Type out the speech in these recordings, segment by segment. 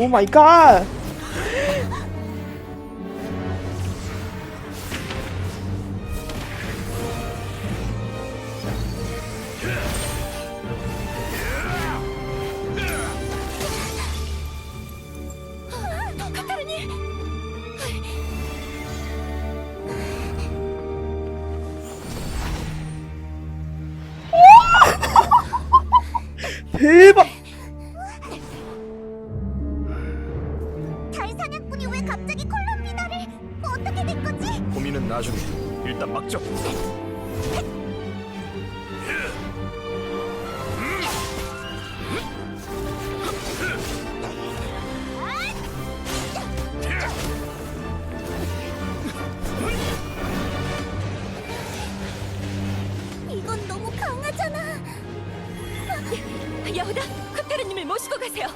오 마이 갓. 대박. 카타르님을 모시고 가세요.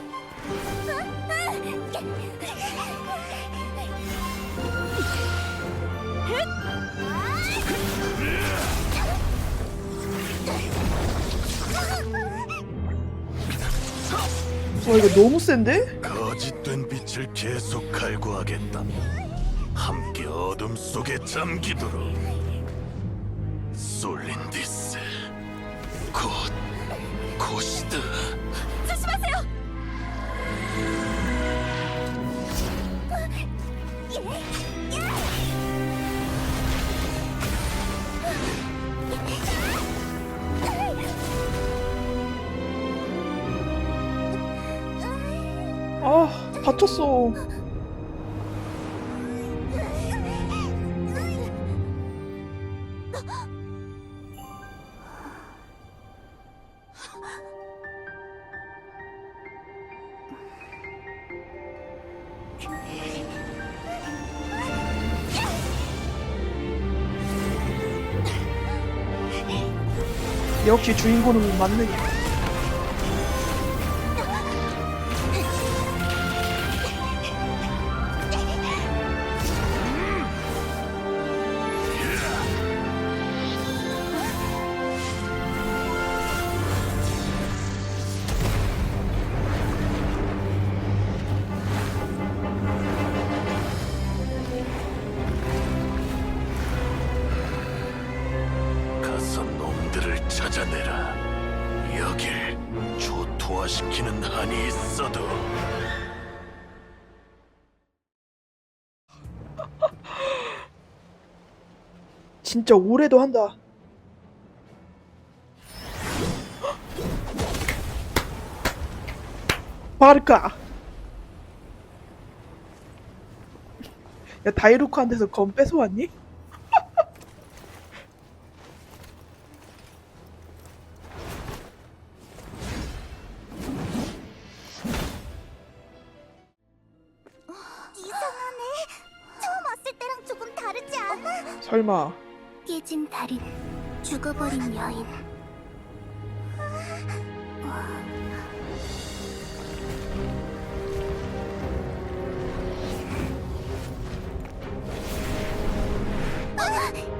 와 이거 너무 센데? 거짓된 빛을 계속 갈구하겠다. 함께 어둠 속에 잠기도록. 솔린디스, 곧 고시드. 아 다쳤어. 역시 주인공은. 가서 초토화시키는 한이 있어도 진짜 올해도 한다. 바르카. 야 다이루크한테서 검 뺏어왔니? 설마 깨진 달인, 죽어버린 여인.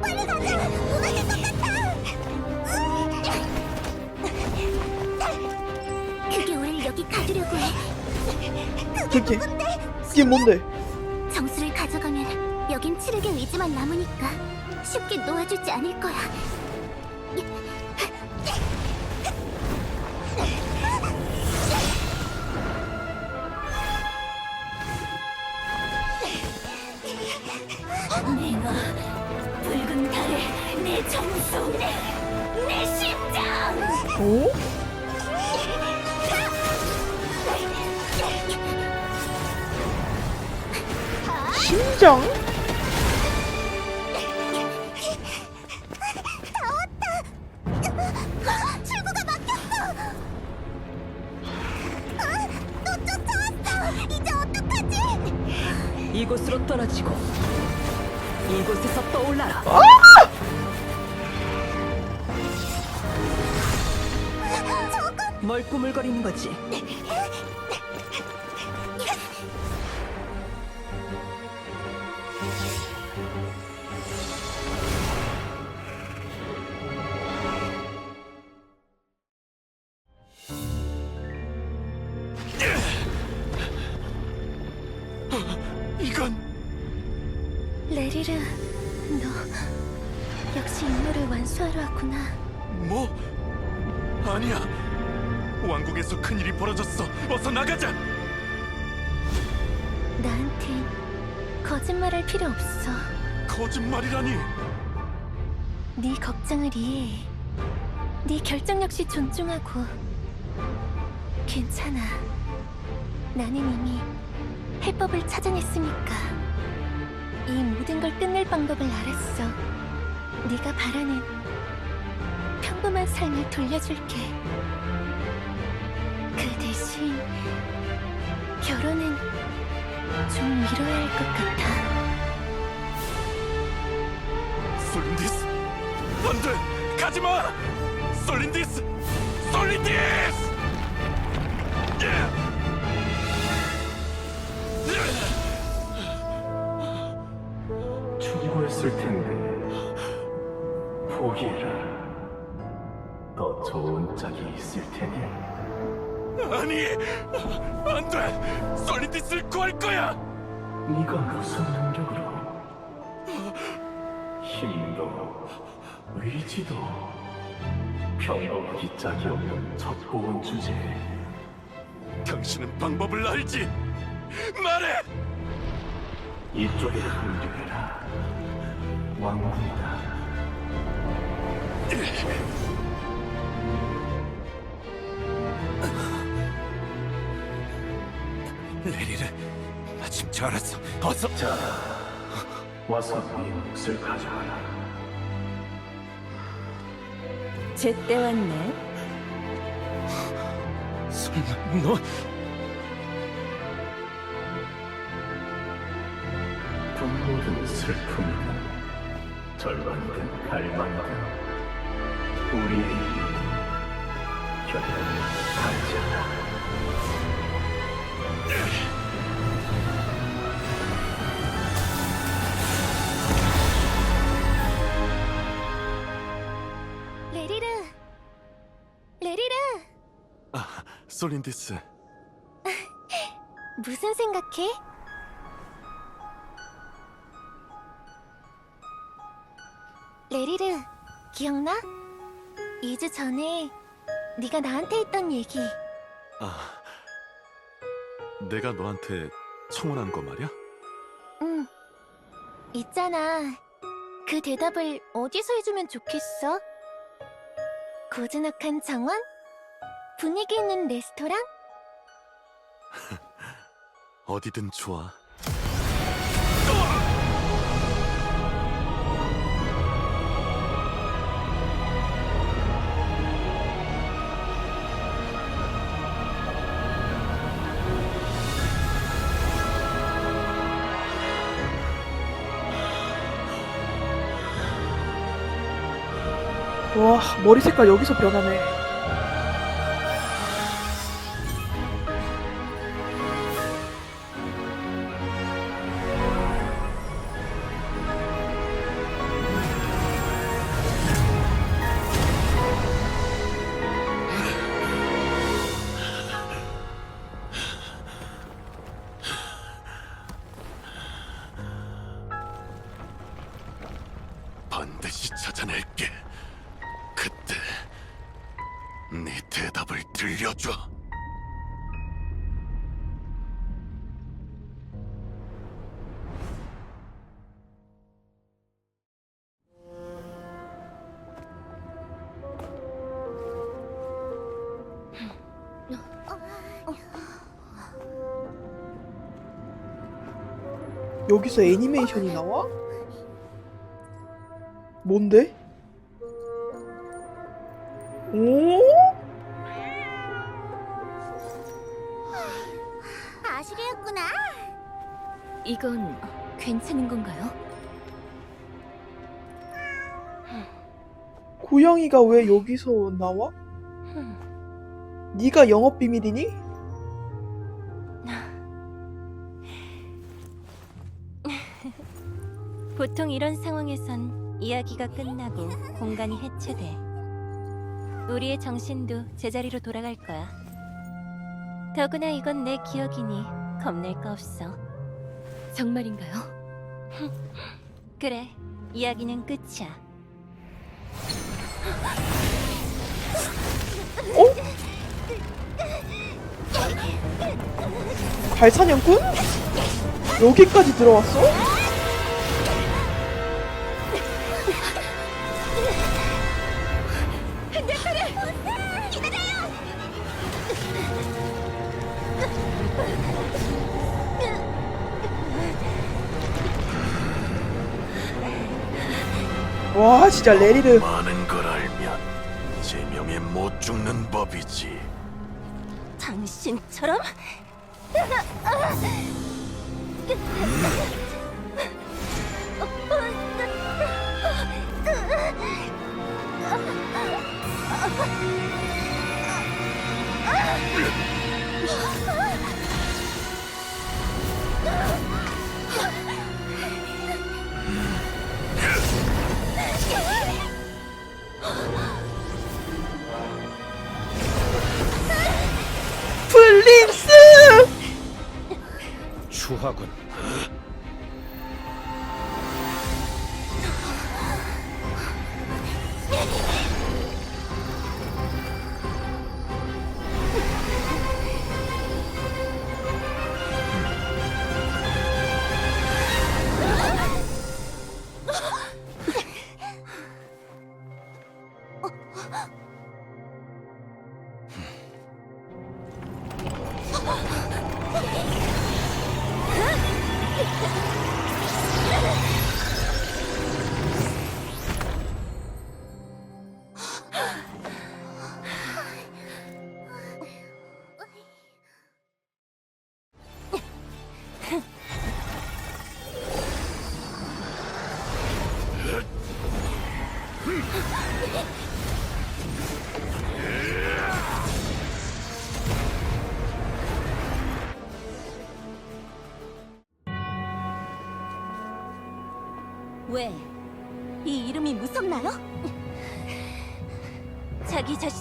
빨리 가자! 무너질 것 같아! 그게 우릴 여기 가두려고 해. 그게 그게 뭔데? 가져가면 여긴 의지만 남으니까 쉽게 놓아주지 않을 거야. 내가 붉은 달에 내 정수, 내, 내 심장! 어? 심장? 이곳으로 떨어지고 이곳에서 떠올라라. 뭘 꾸물거리는 거지? 레리르, 너 역시 임무를 완수하러 왔구나. 뭐? 아니야. 왕국에서 큰 일이 벌어졌어. 어서 나가자. 나한텐 거짓말할 필요 없어. 거짓말이라니. 네 걱정을 이해해. 네 결정 역시 존중하고. 괜찮아. 나는 이미 해법을 찾아냈으니까. 이 모든 걸 끝낼 방법을 알았어. 네가 바라는 평범한 삶을 돌려줄게. 그 대신 결혼은 좀 미뤄야 할 것 같아. 솔린디스. 안돼. 가지마. 솔린디스. 솔린디스. 충 아니. 안 돼. 솔린디스를 구할 거야. 네가 무슨 능력으로 힘도 의지도 평범하기 짝이 없는 첩보원 주제에 당신은 방법을 알지. 말해. 이쪽에 합류해라. 왕국이다. 레리를 마침 잘 알았어. 어서. 자, 와서 네 몫을 가져가라. 제때 왔네. 설마 너 분모든 슬픔이든 절망이든 갈망이든 우리의 이름은 결코 다르지 않아. 레리르! 레리르! 솔린디스. 무슨 생각해? 레리르, 기억나? 2주 전에 네가 나한테 했던 얘기. 아. 내가 너한테 청혼한 거 말이야? 응. 있잖아. 그 대답을 어디서 해주면 좋겠어? 고즈넉한 정원? 분위기 있는 레스토랑? 어디든 좋아. 와 머리 색깔 여기서 변하네. 여기서 애니메이션이 나와? 뭔데? 오? 아시리였구나. 이건 괜찮은 건가요? 고양이가 왜 여기서 나와? 네가 영업 비밀이니? 보통 이런 상황에선 이야기가 끝나고 공간이 해체돼. 우리의 정신도 제자리로 돌아갈 거야. 더구나 이건 내 기억이니 겁낼 거 없어. 정말인가요? 그래, 이야기는 끝이야. 발사냥꾼? 여기까지 들어왔어? 와 진짜 레리르 많은 걸 알면 제명에 못 죽는 법이지. 당신처럼?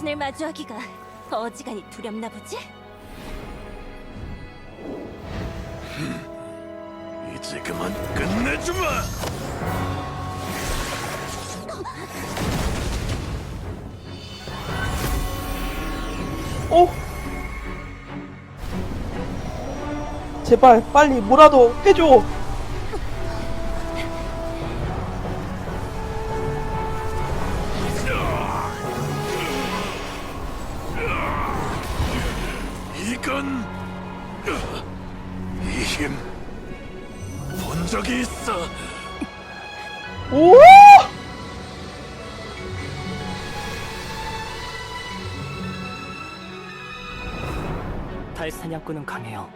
자신을 마주하기가 어지간히 두렵나 보지? 이제 그만 끝내주마. 어? 제발 빨리 뭐라도 해줘. 달 사냥꾼은 강해요.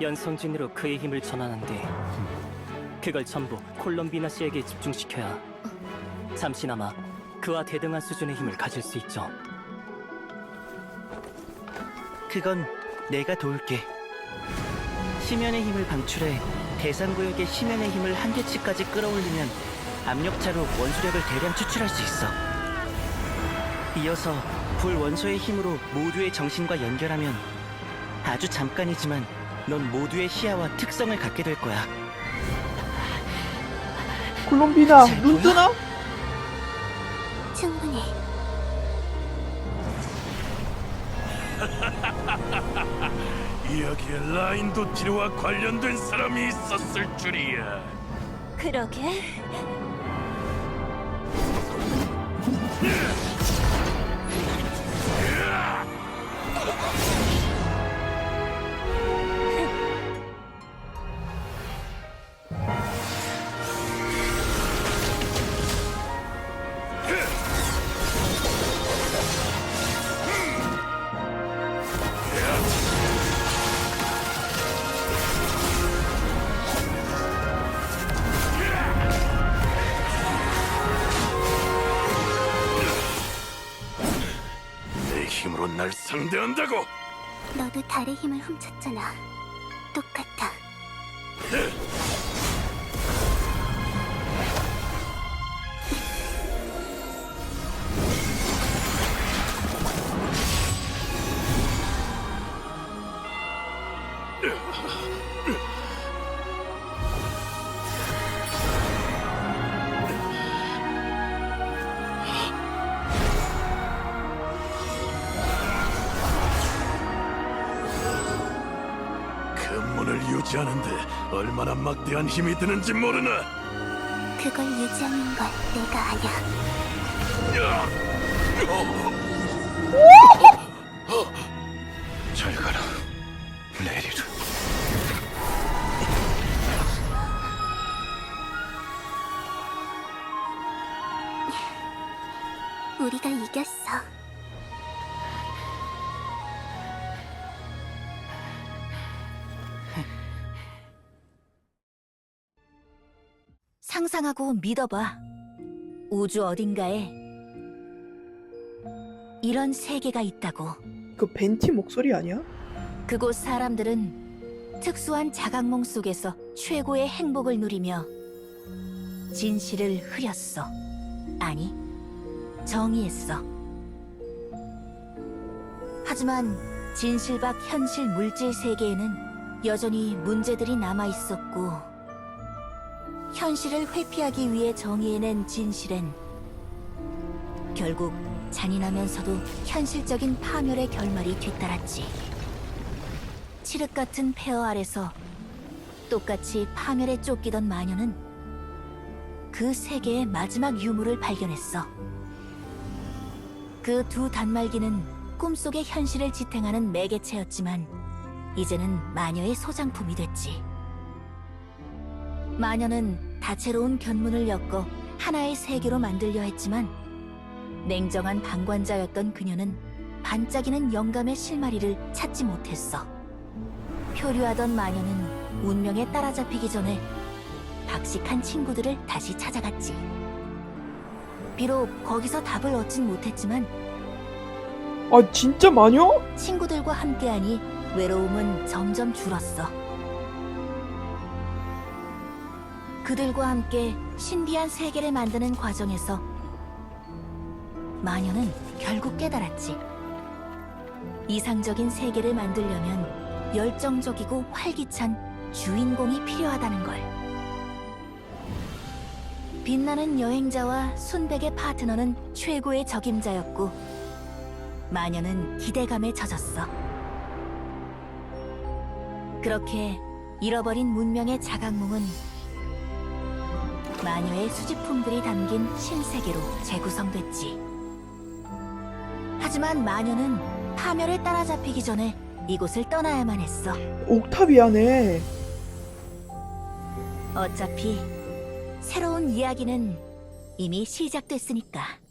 연성진으로 그의 힘을 전환한 뒤 그걸 전부 콜롬비나 씨에게 집중시켜야 잠시나마 그와 대등한 수준의 힘을 가질 수 있죠. 그건 내가 도울게. 심연의 힘을 방출해 대상 구역의 심연의 힘을 한계치까지 끌어올리면 압력차로 원수력을 대량 추출할 수 있어. 이어서 불 원소의 힘으로 모두의 정신과 연결하면 아주 잠깐이지만 넌 모두의 시야와 특성을 갖게 될 거야. 콜롬비나 잘 눈 보여? 뜨나? 충분히 이야기에 라인 도티르와 관련된 사람이 있었을 줄이야. 그러게. 날 상대한다고? 너도 달의 힘을 훔쳤잖아. 똑같아. 만만 얼마나 막대한 힘이 드는지 모르나? 그걸 유지하는 건 내가 아냐. 잘 가라, 레리 상상하고 믿어봐. 우주 어딘가에 이런 세계가 있다고. 그 벤티 목소리 아니야? 그곳 사람들은 특수한 자각몽 속에서 최고의 행복을 누리며 진실을 흐렸어. 아니, 정의했어. 하지만 진실 밖 현실 물질 세계에는 여전히 문제들이 남아 있었고, 현실을 회피하기 위해 정의해낸 진실엔 결국 잔인하면서도 현실적인 파멸의 결말이 뒤따랐지. 칠흑 같은 폐허 아래서 똑같이 파멸에 쫓기던 마녀는 그 세계의 마지막 유물을 발견했어. 그 두 단말기는 꿈속의 현실을 지탱하는 매개체였지만 이제는 마녀의 소장품이 됐지. 마녀는 다채로운 견문을 엮어 하나의 세계로 만들려 했지만 냉정한 방관자였던 그녀는 반짝이는 영감의 실마리를 찾지 못했어. 표류하던 마녀는 운명에 따라잡히기 전에 박식한 친구들을 다시 찾아갔지. 비록 거기서 답을 얻진 못했지만 아 진짜 마녀? 친구들과 함께하니 외로움은 점점 줄었어. 그들과 함께 신비한 세계를 만드는 과정에서 마녀는 결국 깨달았지. 이상적인 세계를 만들려면 열정적이고 활기찬 주인공이 필요하다는 걸. 빛나는 여행자와 순백의 파트너는 최고의 적임자였고, 마녀는 기대감에 젖었어. 그렇게 잃어버린 문명의 자각몽은 마녀의 수집품들이 담긴 신세계로 재구성됐지. 하지만 마녀는 파멸에 따라잡히기 전에 이곳을 떠나야만 했어. 옥타비아네. 어차피 새로운 이야기는 이미 시작됐으니까.